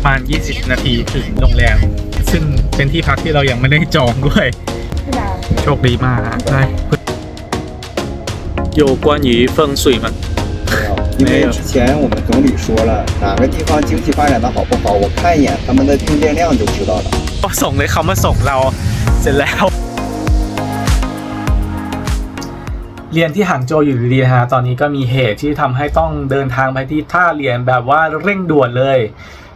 ประมาณ 20 นาทีถึงโรงแรม ซึ่งเป็นที่พักที่เรายังไม่ได้จองด้วย โชคดีมากได้有关于风水吗？因为之前我们总理说了，哪个地方经济发展的好不好，我看一眼他们的用电量就知道了。 ก็ส่งเลยเขามาส่งเราเสร็จแล้ว เรียนที่หางโจวอยู่ดีๆนะฮะ ตอนนี้ก็มีเหตุที่ทำให้ต้องเดินทางไปที่ท่าเรียนแบบว่าเร่งด่วนเลย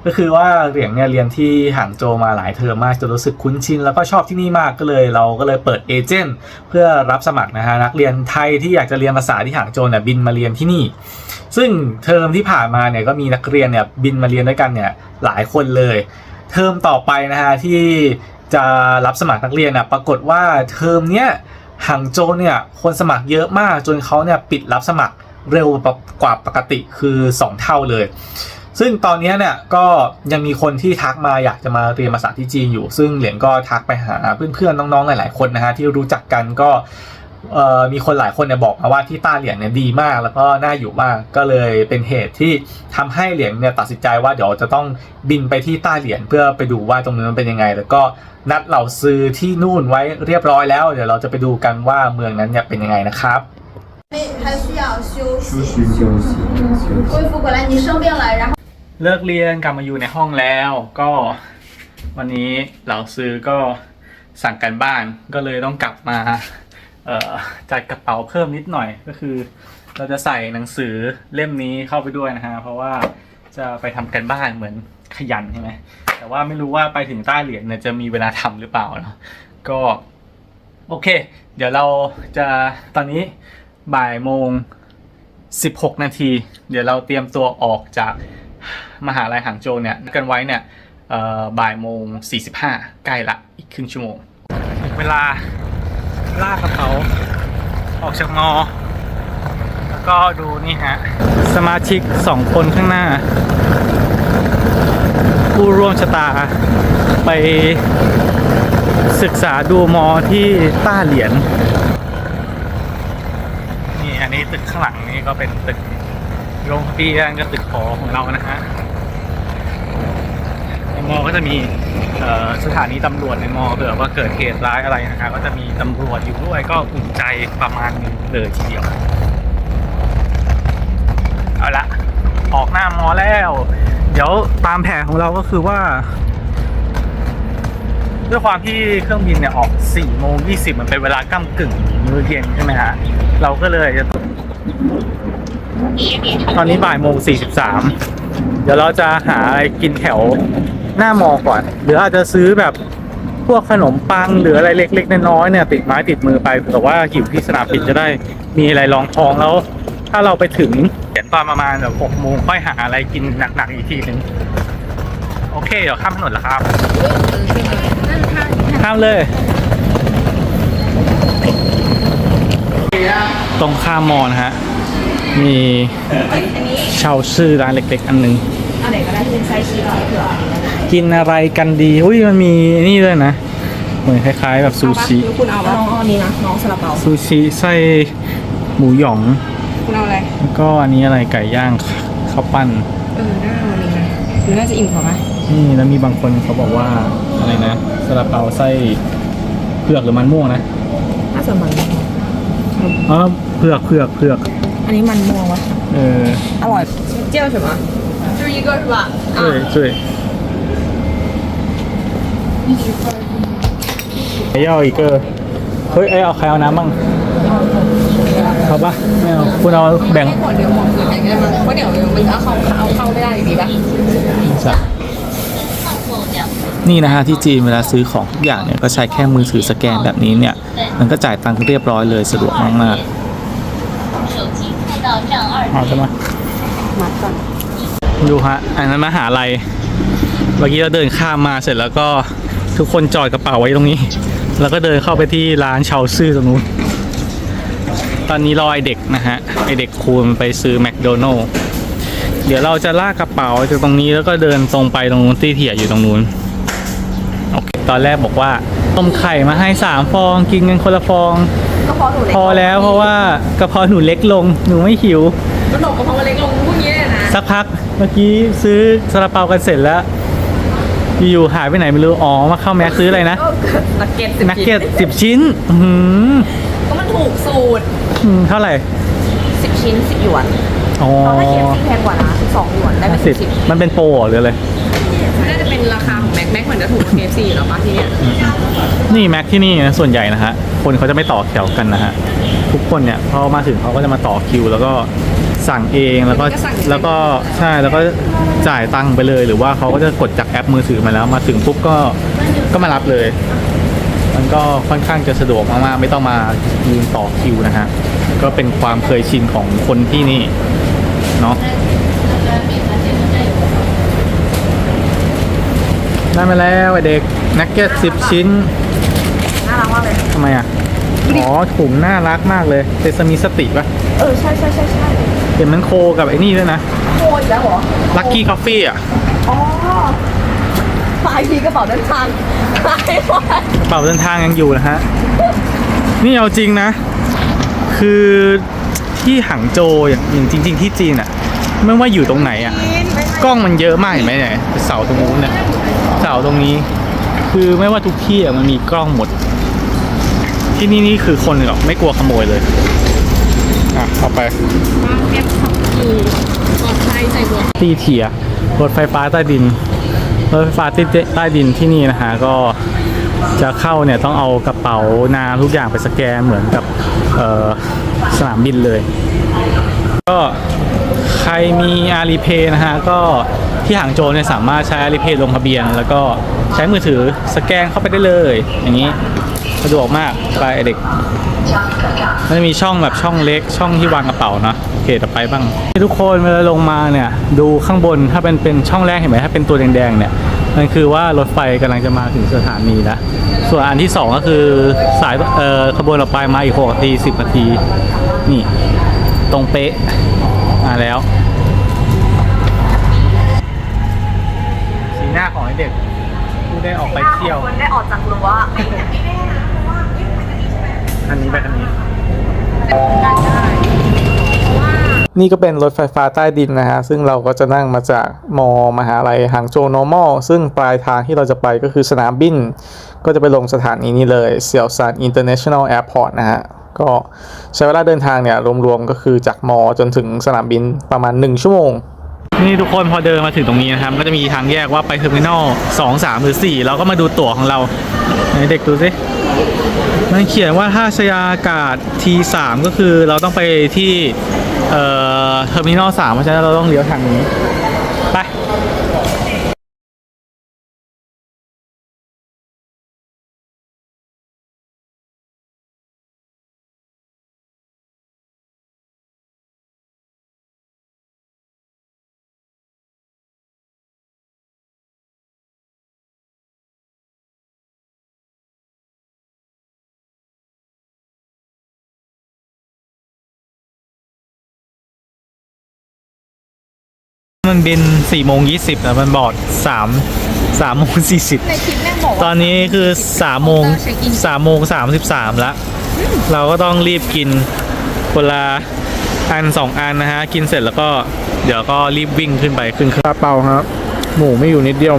ก็คือว่าเหรียญเนี่ยเรียนที่หางโจวมาหลายเทอมมากจนรู้สึกคุ้นชินแล้วก็ชอบที่นี่มากก็เลยเราก็เลยเปิดเอเจนต์เพื่อรับสมัครนะฮะนักเรียนไทยที่อยากจะเรียนภาษาที่หางโจวเนี่ยบินมาเรียนที่นี่ ซึ่งเทอมที่ผ่านมาเนี่ยก็มีนักเรียนเนี่ยบินมาเรียนด้วยกันเนี่ยหลายคนเลย เทอมต่อไปนะฮะที่จะรับสมัครนักเรียนนะปรากฏว่าเทอมเนี้ยหางโจวเนี่ยคนสมัครเยอะมากจนเขาเนี่ยปิดรับสมัครเร็วกว่าปกติคือ 2 เท่าเลย ซึ่งตอนเนี้ยเนี่ยก็ยังมีคนที่ทักมาอยากจะมาเรียนภาษาที่จีนอยู่ ซึ่งเหรียญก็ทักไปหาเพื่อนๆน้องๆหลายๆคนนะฮะที่รู้จักกันก็เอ่อมีคนหลายคนเนี่ยบอกมาว่าที่ต้าเหรียญเนี่ยดีมาก แล้วก็น่าอยู่มากก็เลยเป็นเหตุที่ทำให้เหรียญเนี่ยตัดสินใจว่าเดี๋ยวจะต้องบินไปที่ต้าเหรียญเพื่อไปดูว่าตรงนั้นมันเป็นยังไง แล้วก็นัดเหล่าซื้อที่นู่นไว้เรียบร้อยแล้ว เดี๋ยวเราจะไปดูกันว่าเมืองนั้นเนี่ยเป็นยังไงนะครับ 还需要休息，休息，恢复过来。你生病了，然后 เลิกเรียนกลับมาอยู่ในห้องแล้ว ก็วันนี้เหล่าซื้อก็สั่งกันบ้านก็เลยต้องกลับมาจัดกระเป๋าเพิ่มนิดหน่อยก็คือ เราจะใส่หนังสือเล่มนี้เข้าไปด้วยนะฮะเพราะว่าจะไปทำกันบ้านเหมือนขยันใช่ไหมแต่ว่าไม่รู้ว่าไปถึงใต้เหรียญเนี่ยจะมีเวลาทำหรือเปล่าเนอะก็โอเค เดี๋ยวเราจะตอนนี้บ่ายโมง 16 นาที เดี๋ยวเราเตรียมตัวออกจาก มหาลัยหางโจวเนี่ยนัดกันไว้เนี่ยบ่ายโมง 45 ใกล้ละอีกครึ่งชั่วโมงถึงเวลาลากกระเป๋าออกจากมอ แล้วก็ดูนี่ฮะ สมาชิกสองคนข้างหน้า ผู้ร่วมชะตาไปศึกษาดูมอที่ต้าเหรียญนี่อันนี้ตึกข้างหลังนี่ก็เป็นตึก โรงเรียนกับตึกหอของเรานะฮะในมอก็จะมีสถานีตำรวจในมอเผื่อว่าเกิดเหตุร้ายอะไรนะครับก็จะมีตำรวจอยู่ด้วยก็อุ่นใจประมาณหนึงเลยทีเดียวเอาละออกหน้ามอแล้ว เดี๋ยวตามแผนของเราก็คือว่า ด้วยความที่เครื่องบินเนี่ยออก4โมง20 มันเป็นเวลาก้ากึ่งมื้อเย็นใช่ไหมฮะเราก็เลยจะ ตอนนี้บ่ายโมง43เดี๋ยวเราจะหาอะไรกินแถวหน้ามอก่อน หรืออาจจะซื้อแบบพวกขนมปังหรืออะไรเล็ก ๆ น้อยๆเนี่ย ติดไม้ติดมือไปเผื่อว่าหิวที่สนามบินจะได้มีอะไรรองท้องแล้ว ถ้าเราไปถึงเดี๋ยวตอนประมาณแบบ6โมงค่อยหาอะไรกินหนักๆอีกทีหนึ่งโอเค เดี๋ยวข้ามถนนแล้วครับ ข้ามเลยตรงข้ามมอนะฮะ มีชาวชื่อร้านเล็ก ๆ อันหนึงเอาไหนก็ได้เป็นไซส์ชีสเผื่อกินอะไรกันดีอุ้ยมันมีนี่ด้วยนะ เหมือนคล้ายๆ แบบซูชิคุณเอาน้องอันนี้นะน้องซาลาเปาซูชิไส้หมูหยองคุณเอาอะไรแล้วก็อันนี้อะไรไก่ย่างข้าวปั้นเออน่าเอาอันนี้นะหรือน่าจะอิ่มกว่าไหมนี่แล้วมีบางคนเขาบอกว่าอะไรนะซาลาเปาไส้เผือกหรือมันม่วงนะน่าจะมันอ๋อเผือกเผือกเผือก อันนี้มันม่วงวะ เออ อร่อยเจียว什么就一个是吧对对还要一个เฮ้ยไอยเอาใครเอาน้ำบ้างเอาปะไม่เอาคุณเอาแบ่ง หมดเดี๋ยวหมดคือแบ่งได้มั้ยเพราะเดี๋ยวมันเอาเข้าเอาเข้าไม่ได้อยู่ดีป่ะ จ้ะนี่นะฮะที่จีนเวลาซื้อของทุกอย่างเนี่ยก็ใช้แค่มือถือสแกนแบบนี้เนี่ย มันก็จ่ายตังค์เรียบร้อยเลยสะดวกมากๆ เอาใช่ไหมมัดก่อนดูฮะ อันนั้นมหาลัย เมื่อกี้เราเดินข้ามมาเสร็จแล้วก็ทุกคนจอดกระเป๋าไว้ตรงนี้ แล้วก็เดินเข้าไปที่ร้านเชาซื่อตรงนู้น ตอนนี้รอไอเด็กนะฮะ ไอเด็กคูณไปซื้อแมคโดนัลล์เดี๋ยวเราจะลากกระเป๋าจากตรงนี้แล้วก็เดินตรงไปตรงนู้นที่เถี่ยอยู่ตรงนู้น โอเค ตอนแรกบอกว่าต้มไข่มาให้สามฟองกินกันคนละฟอง ก็พอหนูเล็กพอแล้วเพราะว่ากระเพาะหนูเล็กลงหนูไม่หิว ก็หนูกระเพาะมันเล็กลงพวกนี้เลยนะ สักพักเมื่อกี้ซื้อซาลาเปากันเสร็จแล้ว อยู่ๆหายไปไหนไม่รู้ อ๋อ มาเข้าแม็กซื้ออะไรนะ นักเก็ตสิบนักเก็ตสิบชิ้น อื้อหือก็มันถูกสูตรอืมเท่าไหร่ สิบชิ้นสิบหยวนอ๋อเพราะถ้าเคฟซีแพงกว่านะสิบสองหยวนได้เป็นสิสิบบมันเป็นโปรเหรอหรืออะไร น่าจะเป็นราคาของแม็กแม็กเหมือนจะถูกกว่าเคฟซีอยู่แล้วปะที่เนี่ยนี่แม็กที่นี่นะส่วนใหญ่นะฮะ คนเขาจะไม่ต่อแถวกันนะฮะ ทุกคนเนี่ยพอมาถึงเขาก็จะมาต่อคิว แล้วก็ สั่งเองแล้วก็แล้วก็ใช่แล้วก็จ่ายตังค์ไปเลย หรือว่าเขาก็จะกดจากแอปมือถือมาแล้ว มาถึงปุ๊บก็ก็มารับเลย มันก็ค่อนข้างจะสะดวกมากๆไม่ต้องมายืนต่อคิวนะฮะก็เป็นความเคยชินของคนที่นี่เนาะได้มาแล้วไอเด็กนักเก็ตสิบชิ้นน่ารักมากเลยทำไมอะ อ๋อถุงน่ารักมากเลยเซซามิสติปะเออ ใช่ใช่ใช่ใช่ เห็นมันโคกับไอ้นี่ด้วยนะ โคตรแล้วเหรอลัคกี้คอฟฟี่อะอ๋อปลายทีกระเป๋าเดินทางปลายหมดกระเป๋าเดินทางยังอยู่นะฮะ นี่เอาจริงนะ คือที่หังโจวอย่างอย่างจริง ๆ ที่จีนอะ ไม่ว่าอยู่ตรงไหนอะ กล้องมันเยอะมากเห็นไหมเนี่ยเสาตรงนู้นเนี่ยเสาตรงนี้ คือไม่ว่าทุกที่อะมันมีกล้องหมด ที่นี่นี่คือคนแบบไม่กลัวขโมยเลยอะ เอาไปเก็บขับขี่ปลอดภัยใส่หมวกตีเทียรถไฟฟ้าใต้ดินรถไฟฟ้าใต้ดินที่นี่นะฮะก็จะเข้าเนี่ยต้องเอากระเป๋าน้ำทุกอย่างไปสแกนเหมือนกับเอ่อสนามบินเลย ก็ใครมีอาลีเพย์นะฮะก็ที่หางโจวเนี่ยสามารถใช้อาลีเพย์ลงทะเบียน แล้วก็ใช้มือถือสแกนเข้าไปได้เลย อย่างนี้สะดวกมากไปเด็ก มันจะมีช่องแบบช่องเล็กช่องที่วางกระเป๋านะโอเคต่อไปบ้างทุกคนเวลาลงมาเนี่ยดูข้างบนถ้าเป็นเป็นช่องแรกเห็นไหมถ้าเป็นตัวแดงๆเนี่ยมันคือว่ารถไฟกำลังจะมาถึงสถานีแล้วส่วนอันที่สองก็คือสายเอ่อขบวนต่อไปมาอีก6นาที10นาทีนี่ตรงเป๊ะมาแล้วสีหน้าของเด็กผู้ได้ออกไปเที่ยวคนได้ออกจากรั้ว ปอันนี้การได้เพราะว่านี่ก็เป็นรถไฟฟ้าใต้ดินนะฮะ ซึ่งเราก็จะนั่งมาจากมอมหาลัยหางโจว normal ซึ่งปลายทางที่เราจะไปก็คือสนามบิน ก็จะไปลงสถานีนี้เลยเซียวซาน international airport นะฮะ ก็ใช้เวลาเดินทางเนี่ย รวมๆก็คือจากมอจนถึงสนามบินประมาณ 1 ชั่วโมงนี่ทุกคนพอเดินมาถึงตรงนี้นะครับ ก็จะมีทางแยกว่าไปเทอร์มินอล2 3หรือ4เราก็มาดูตั๋วของเราไหนเด็กดูสิ มันเขียนว่าท่าชยากาศ T3 ก็คือเราต้องไปที่เอ่อเทอร์มินอล3เพราะฉะนั้นเราต้องเลี้ยวทางนี้ ไป มันบิน4โมง20แล้วมันบอด3 3โมง40ในคลิปแม่งบอกตว่าอนนี้คือ3โมง3โมง33แล้วเราก็ต้องรีบกินคนละอันสองอันนะฮะ กินเสร็จแล้วก็เดี๋ยวก็รีบวิ่งขึ้นไปขึ้นเครื่องเปาครับ หมูไม่อยู่นิดเดียว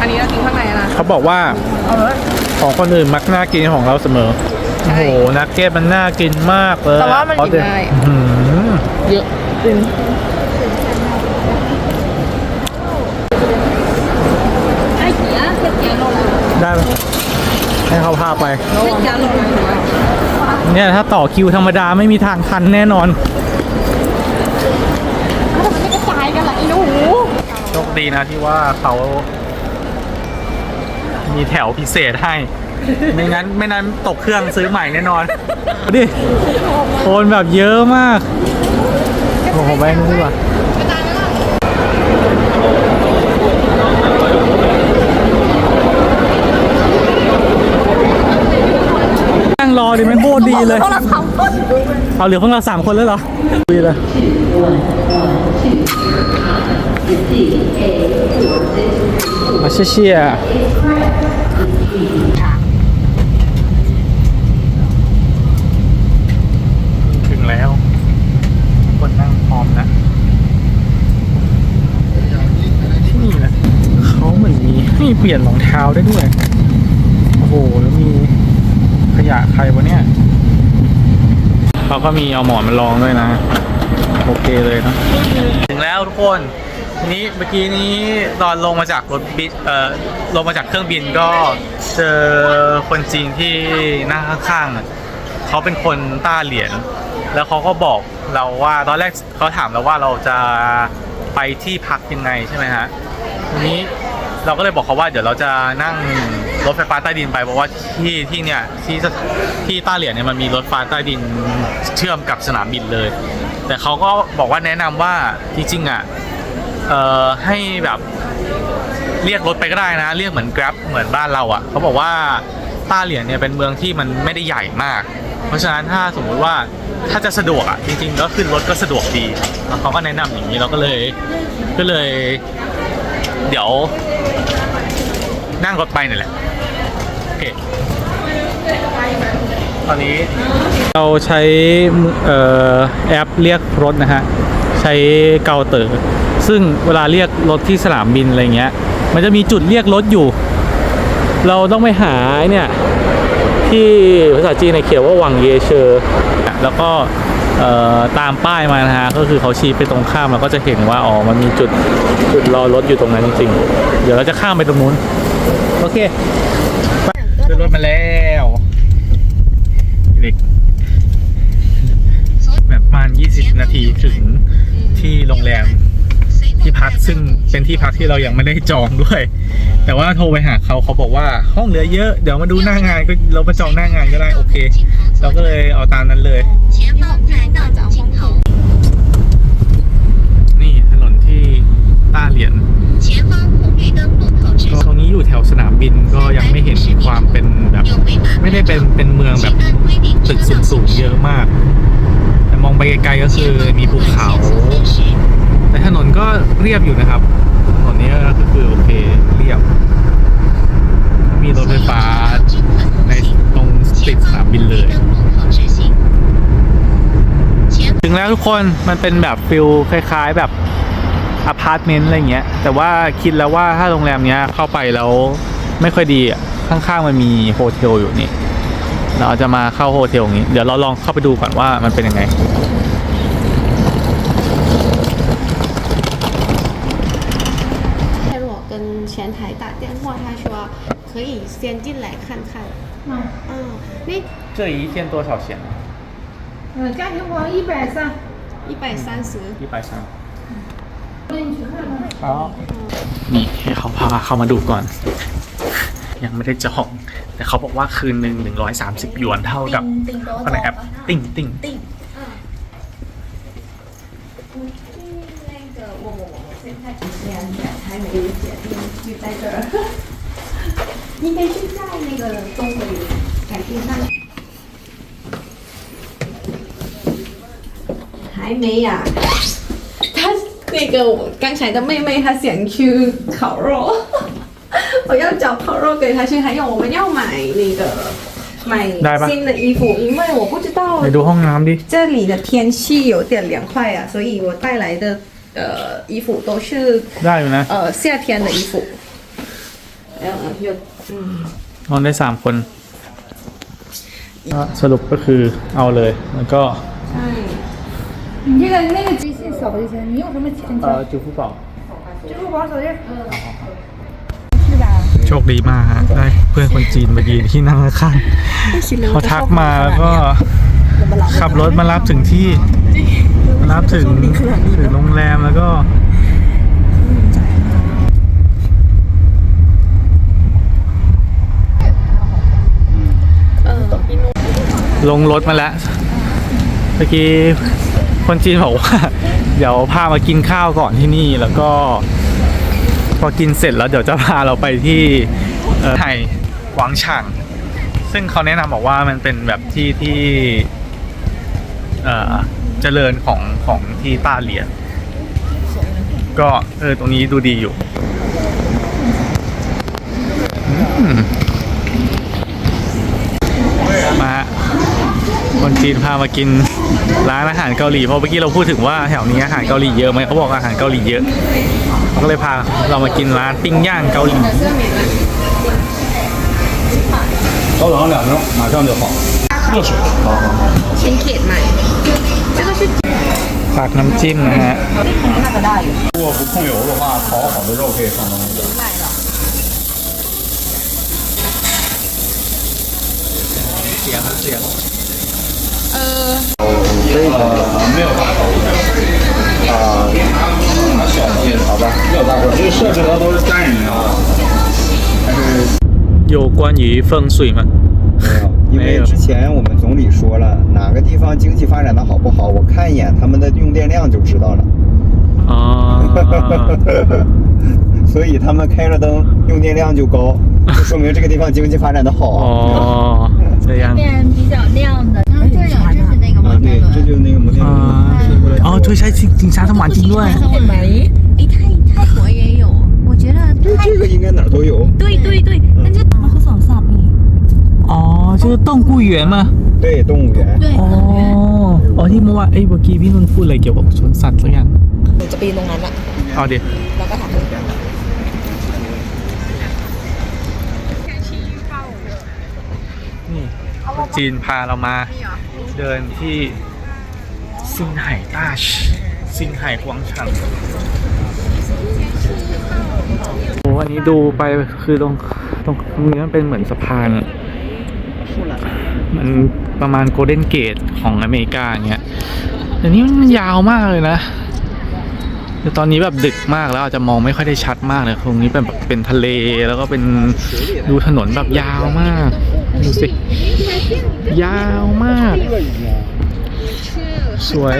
อันนี้เรากินข้างในนะเขาบอกว่าเอาเลย ของคนอื่นมักน่ากินของเราเสมอ ใช่โอ้โหนักเก็ตมันน่ากินมากเลยแต่ว่ามันกินได้อื้อหือเยอะ จริงไอ้เหี้ยเผ็ดเหี้ยลงได้ไหมให้เขาพาไปเผ็ดเหี้ยลงนะเนี่ยถ้าต่อคิวธรรมดาไม่มีทางทันแน่นอนทำไมไม่กระจายกันล่ะอีหนูโชคดีนะที่ว่าเขา มีแถวพิเศษให้ ไม่งั้นไม่นั้นตกเครื่องซื้อใหม่แน่นอนดูดิโอนแบบเยอะมาก โอ้โหไปนู่นดีกว่ากระจายไหมล่ะนั่งรอดิไม่โคตรดีเลยพวกเราสามคนเอาเหลือพวกเราสามคนแล้วเหรอดีเลยมาเชียร์ถึงแล้ว คนนั่งพร้อมนะ ที่นี่แหละ เปลี่ยนรองเท้าได้ด้วย โอ้โห แล้วมีขยะใครวะเนี่ยเขาก็มีเอาหมอนมาลองด้วยนะ โอเคเลยนะถึงแล้วทุกคนนี้เมื่อกี้นี้ตอนลงมาจากรถบินเอ่อลงมาจากเครื่องบินก็เจอคนจีนที่หนั่งข้างๆเขาเป็นคนต้าเหรียญแล้วเขาก็บอกเราว่าตอนแรกเขาถามเราว่าเราจะไปที่พักยังไงใช่ไหมฮะทีนี้ เราก็เลยบอกเขาว่าเดี๋ยวเราจะนั่งรถไฟฟ้าใต้ดินไปเพราะว่าที่ที่เนี่ยที่ที่ต้าเหรียญเนี่ยมันมีรถไฟฟ้าใต้ดินเชื่อมกับสนามบินเลย แต่เขาก็บอกว่าแนะนำว่าจริงๆอะเอ่อให้แบบเรียกรถไปก็ได้นะ เรียกเหมือน Grab เหมือนบ้านเราอะเขาบอกว่าต้าเหรียญเนี่ยเป็นเมืองที่มันไม่ได้ใหญ่มาก เพราะฉะนั้นถ้าสมมุติว่าถ้าจะสะดวกอะจริงๆก็ขึ้นรถก็สะดวกดีเขาก็แนะนำอย่างนี้เราก็เลยก็เลย เดี๋ยว นั่งรถไปนี่แหละ โอเค ตอนนี้เราใช้เอ่อแอปเรียกรถนะฮะ ใช้เกาเตอร์ซึ่งเวลาเรียกรถที่สนามบินอะไรเงี้ย มันจะมีจุดเรียกรถอยู่ เราต้องไปหาไอ้เนี่ย ที่ภาษาจีนเนี่ยเขียนว่าหวังเยเชอร์แล้วก็เอ่อ ตามป้ายมานะฮะก็คือเขาชี้ไปตรงข้ามเราก็จะเห็นว่าอ๋อมันมีจุดจุดรอรถอยู่ตรงนั้นจริงๆ เดี๋ยวเราจะข้ามไปตรงนู้นโอเคขึ้นรถมาแล้วเด็กแบบประมาณ 20 นาทีถึงที่โรงแรมที่พักซึ่งเป็นที่พักที่เรายังไม่ได้จองด้วย แต่ว่าโทรไปหาเขาเขาบอกว่าห้องเหลือเยอะ เดี๋ยวมาดูหน้างานก็เรามาจองหน้างานก็ได้โอเค เราก็เลยเอาตามนั้นเลย 前方来到尽头， นี่ถนนที่ต้าเหรียญ 前方红绿灯路口直 ก็ 行。 ตรงนี้อยู่แถวสนามบินก็ยังไม่เห็นความเป็นแบบ 有违法 ไม่ได้เป็นเป็นเมืองแบบ 按规定 ตึกสูงๆเยอะมาก แต่มองไปไกลๆก็คือมีภูเขา แต่ถนนก็เรียบอยู่นะครับ ถนนนี้ก็คือโอเคเรียบ มีรถไฟฟ้าใน ติดสนามบินเลย ถึงแล้วทุกคนมันเป็นแบบฟิลคล้าย ๆ แบบอพาร์ตเมนต์อะไรเงี้ย แต่ว่าคิดแล้วว่าถ้าโรงแรมเนี้ยเข้าไปแล้วไม่ค่อยดีอะข้างๆมันมีโฮเทลอยู่นี่ เราจะมาเข้าโฮเทลอย่างนี้ เดี๋ยวเราลองเข้าไปดูก่อนว่ามันเป็นยังไง 这一天多少钱？呃，家庭房一百三，一百三十。一百三。那你去看看。 อ๋อนี่ให้เขาพาเข้ามาดูก่อน ยังไม่ได้จอง แต่เขาบอกว่าคืนหนึ่งหนึ่งร้อยสามสิบหยวนเท่ากับอะไรแอปติ่งติ่ง 应该是在那个东北改订上。 还没呀、他那个我刚才的妹妹她想去烤肉，我要找烤肉给她吃，还有我们要买那个买来吧新的衣服，因为我不知道 ไปดูห้องน้ำดิ 这里的天气有点凉快啊，所以我带来的呃衣服都是 ได้อยู่นะ 呃夏天的衣服。呃，有嗯， นอนได้สามคนก็สรุปก็คือเอาเลย แล้วก็ 哎， 你这个那个微信扫就行，你用什么钱交？ จูฟูเปล่า 支付宝扫地。是吧？ โชคดีมากฮะได้เพื่อนคนจีนเมื่อกี้ที่นั่งข้างๆเขาทักมาแล้วก็ขับรถมารับถึงที่ มารับถึงถึงโรงแรมแล้วก็ ลงรถมาแล้ว เมื่อกี้ คนจีนบอกว่า เดี๋ยวพามากินข้าวก่อนที่นี่แล้วก็พอกินเสร็จแล้วเดี๋ยวจะพาเราไปที่ไห่หวังฉางซึ่งเขาแนะนำบอกว่ามันเป็นแบบที่ที่เจริญของของที่ต้าเหลียน ก็เออตรงนี้ดูดีอยู่มมาคนจีนพามากิน ร้านอาหารเกาหลีเพราะเมื่อกี้เราพูดถึงว่าแถวนี้อาหารเกาหลีเยอะไหมเขาบอกอาหารเกาหลีเยอะ เขาก็เลยพาเรามากินร้านปิ้งย่างเกาหลี 稍等两分钟，马上就好。热水。好好好。 ชิ้นเขตใหม่这个是 ฝากน้ำจิ้มนะฮะ 如果不控油的话，炒好的肉可以放到那个。เสียงเสียง 这个没有大头，啊，好吧，没有大头，这个设置的都是单人的啊。有关于风水吗？没有，因为之前我们总理说了，哪个地方经济发展的好不好，我看一眼他们的用电量就知道了。啊，所以他们开了灯，用电量就高，就说明这个地方经济发展的好。哦，这样变比较亮的。然后这有就是那个啊，对，这就是那个摩天轮。啊，哦，对，ใช้สิงช้าสวรรค์จริงด้วย 诶，泰泰国也有，我觉得对，这个应该哪儿都有。对对对，但是เขาสอนสับนี่ อ๋อ就是动物园吗？对，动物园。对 อ๋ออ๋อที่เมื่อวานเอ้ยเมื่อกี้พี่นุ่นพูดอะไรเกี่ยวกับสวนสัตว์สักอย่าง หนูจะปีนตรงนั้นอะ เอาดิ แล้วก็ถาม จีนพาเรามาเดินที่ซิงไห่ต้าชซิงไห่กวางชังโอ้อันนี้ดูไปคือตรงตรงตรงนี้มันเป็นเหมือนสะพานมันประมาณโกลเด้นเกตของอเมริกาอย่างเงี้ยแต่นี้มันยาวมากเลยนะแต่ตอนนี้แบบดึกมากแล้วอาจจะมองไม่ค่อยได้ชัดมากเลยตรงนี้เป็นแบบเป็นทะเลแล้วก็เป็นดูถนนแบบยาวมากดูสิ ยาวมาก สวย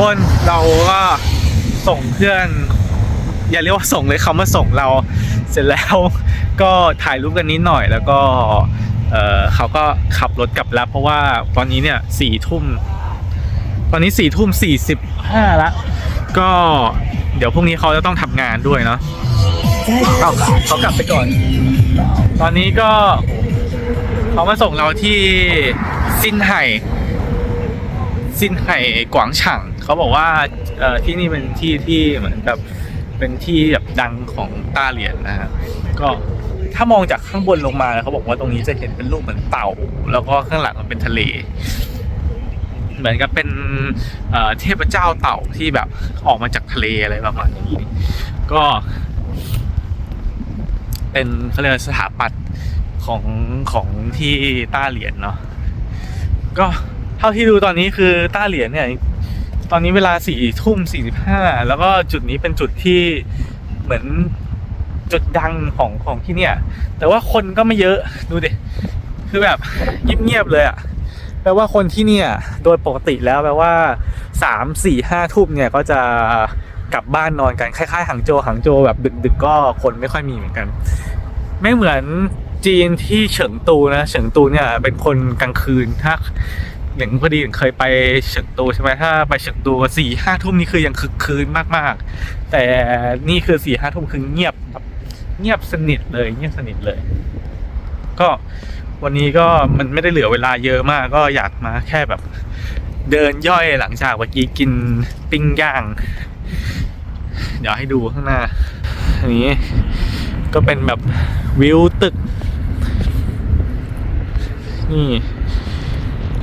คนเราก็ส่งเพื่อน อย่าเรียกว่าส่งเลยคำว่าส่งเรา เสร็จแล้วก็ถ่ายรูปกันนิดหน่อยแล้วก็เออเขาก็ขับรถกลับแล้ว เพราะว่าตอนนี้เนี่ยสี่ทุ่มตอนนี้สี่ทุ่มสี่สิบห้าละก็เดี๋ยวพรุ่งนี้เขาจะต้องทำงานด้วยเนาะ เอาเขากลับไปก่อน ตอนนี้ก็เขามาส่งเราที่ซินไห่ซินไห่กวางฉ่างเขาบอกว่าเอ่อที่นี่เป็นที่ที่เหมือนแบบเป็นที่แบบดังของต้าเหรียญนะฮะก็ถ้ามองจากข้างบนลงมาเขาบอกว่าตรงนี้จะเห็นเป็นรูปเหมือนเต่า แล้วก็ข้างหลังมันเป็นทะเล เหมือนกับเป็นเอ่อเทพเจ้าเต่าที่แบบออกมาจากทะเลอะไรประมาณนี้ก็ เป็นเขาเรียกสถาปัตย์ของของที่ต้าเหรียญเนาะก็เท่าที่ดูตอนนี้คือต้าเหรียญเนี่ยตอนนี้เวลาสี่ทุ่มสี่สิบห้าแล้วก็จุดนี้เป็นจุดที่เหมือนจุดดังของของที่เนี่ย แต่ว่าคนก็ไม่เยอะดูดิคือแบบเงียบๆเลยอะแปลว่าคนที่เนี่ยโดยปกติแล้วแปลว่าสามสี่ห้าทุ่มเนี่ยก็จะกลับบ้านนอนกันคล้ายๆหางโจหางโจแบบดึกๆก็คนไม่ค่อยมีเหมือนกัน ไม่เหมือนจีนที่เฉิงตูนะเฉิงตูเนี่ยเป็นคนกลางคืนถ้าอย่างพอดีเคยไปเฉิงตูใช่ไหมถ้าไปเฉิงตูสี่ห้าทุ่มนี่คือยังคึกคืนมากๆ แต่นี่คือสี่ห้าทุ่มคือเงียบแบบเงียบสนิทเลย เงียบสนิทเลย ก็วันนี้ก็มันไม่ได้เหลือเวลาเยอะมาก ก็อยากมาแค่แบบ เดินย่อยหลังจากเมื่อกี้กินปิ้งย่าง เดี๋ยวให้ดูข้างหน้าอันนี้ ก็เป็นแบบวิวตึก นี่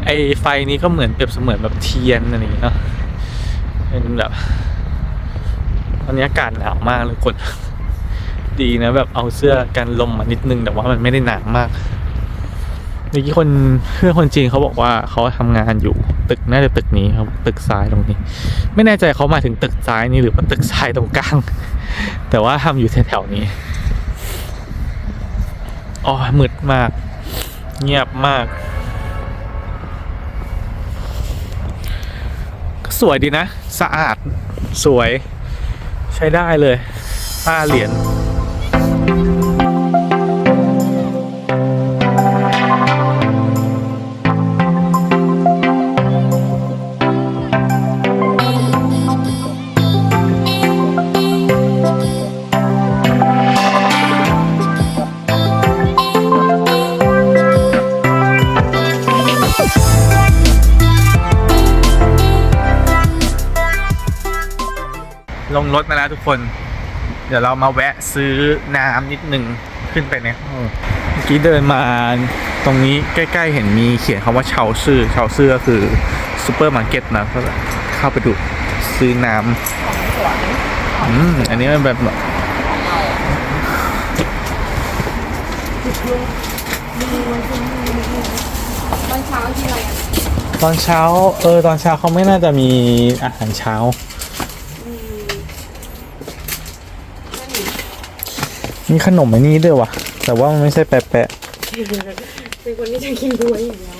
ไอไฟนี้ก็เหมือนเปรียบเสมือนแบบเทียนอะไรอย่างเงี้ยเนาะเป็นแบบตอนนี้อากาศหนาวมากเลยคน ดีนะแบบเอาเสื้อกันลมมานิดนึงแต่ว่ามันไม่ได้หนาวมากเมื่อกี้คนเพื่อนคนจีนเขาบอกว่าเขาทำงานอยู่ตึกน่าจะตึกนี้ครับตึกซ้ายตรงนี้ ไม่แน่ใจเขามาถึงตึกซ้ายนี้หรือว่าตึกซ้ายตรงกลาง แต่ว่าทำอยู่แถวๆนี้ อ๋อมืดมาก เงียบมาก ก็สวยดีนะ สะอาดสวย ใช้ได้เลยป้าเหรียญ เดี๋ยวเรามาแวะซื้อน้ำนิดนึงขึ้นไปเนี่ยเมื่อกี้เดินมาตรงนี้ใกล้ ๆ เห็นมีเขียนคำว่าเชาซื่อเชาซื่อก็คือซูเปอร์มาร์เก็ตนะก็เข้าไปดูซื้อน้ำอืมอันนี้มันแบบตอนเช้าที่อะไรอะตอนเช้าเออ ตอนเช้าเขาไม่น่าจะมีอาหารเช้า มีขนมไอ้นี้ด้วยวะแต่ว่ามันไม่ใช่แปะแปะเป็นคนที่จะกินด้วยอยู่แล้ว